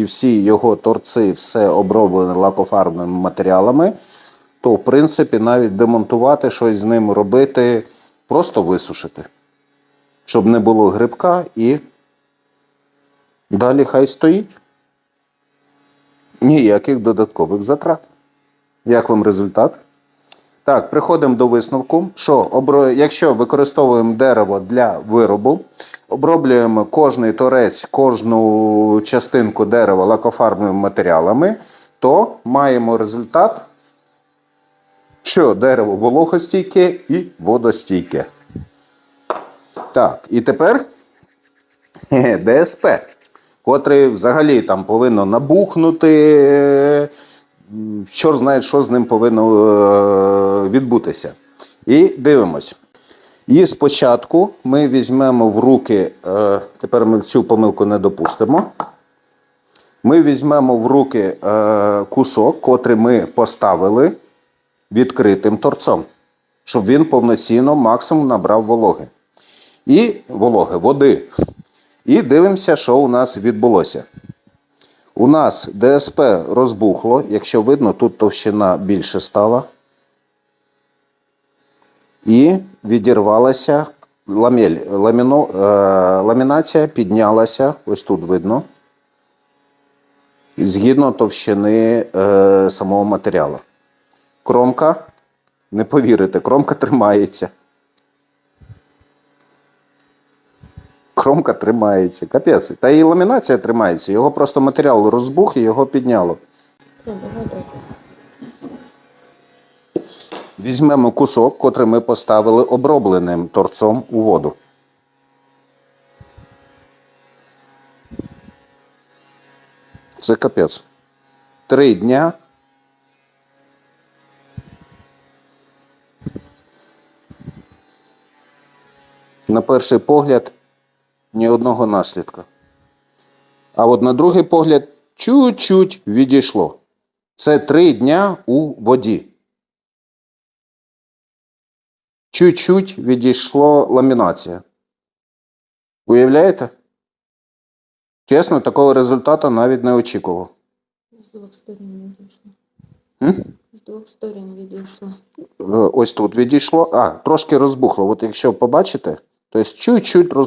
і всі його торці, все оброблене лакофарбними матеріалами, то в принципі навіть демонтувати щось з ним робити, просто висушити. Щоб не було грибка і далі хай стоїть. Ніяких додаткових затрат. Як вам результат? Так, приходимо до висновку, що якщо використовуємо дерево для виробу, оброблюємо кожний торець, кожну частинку дерева лакофарбними матеріалами, то маємо результат, що дерево вологостійке і водостійке. Так, і тепер ДСП, котрий взагалі там повинно набухнути. Чор знає, що з ним повинно е, відбутися. І дивимось. І спочатку ми візьмемо в руки, е, тепер ми цю помилку не допустимо. Ми візьмемо в руки е, кусок, котрий ми поставили відкритим торцом, щоб він повноцінно максимум набрав вологи. І вологи, води. І дивимося, що у нас відбулося. У нас ДСП розбухло, якщо видно, тут товщина більше стала. І відірвалася ламель. Ламіно, е, ламінація піднялася, ось тут видно, згідно товщини е, самого матеріалу. Кромка, не повірите, кромка тримається. Кромка тримається. Капець. Та і ламінація тримається. Його просто матеріал розбух і його підняло. Візьмемо кусок, котрий ми поставили обробленим торцом у воду. Це капець. Три дня. На перший погляд ні одного наслідка. А от на другий погляд чуть-чуть відійшло. Це три дня у воді. Чуть-чуть відійшло ламінація. Уявляєте? Чесно, такого результату навіть не очікував. З двох сторін відійшло. М? З двох сторін відійшло. Е, Ось тут відійшло. А, трошки розбухло. От якщо побачите, то є чуть-чуть роз...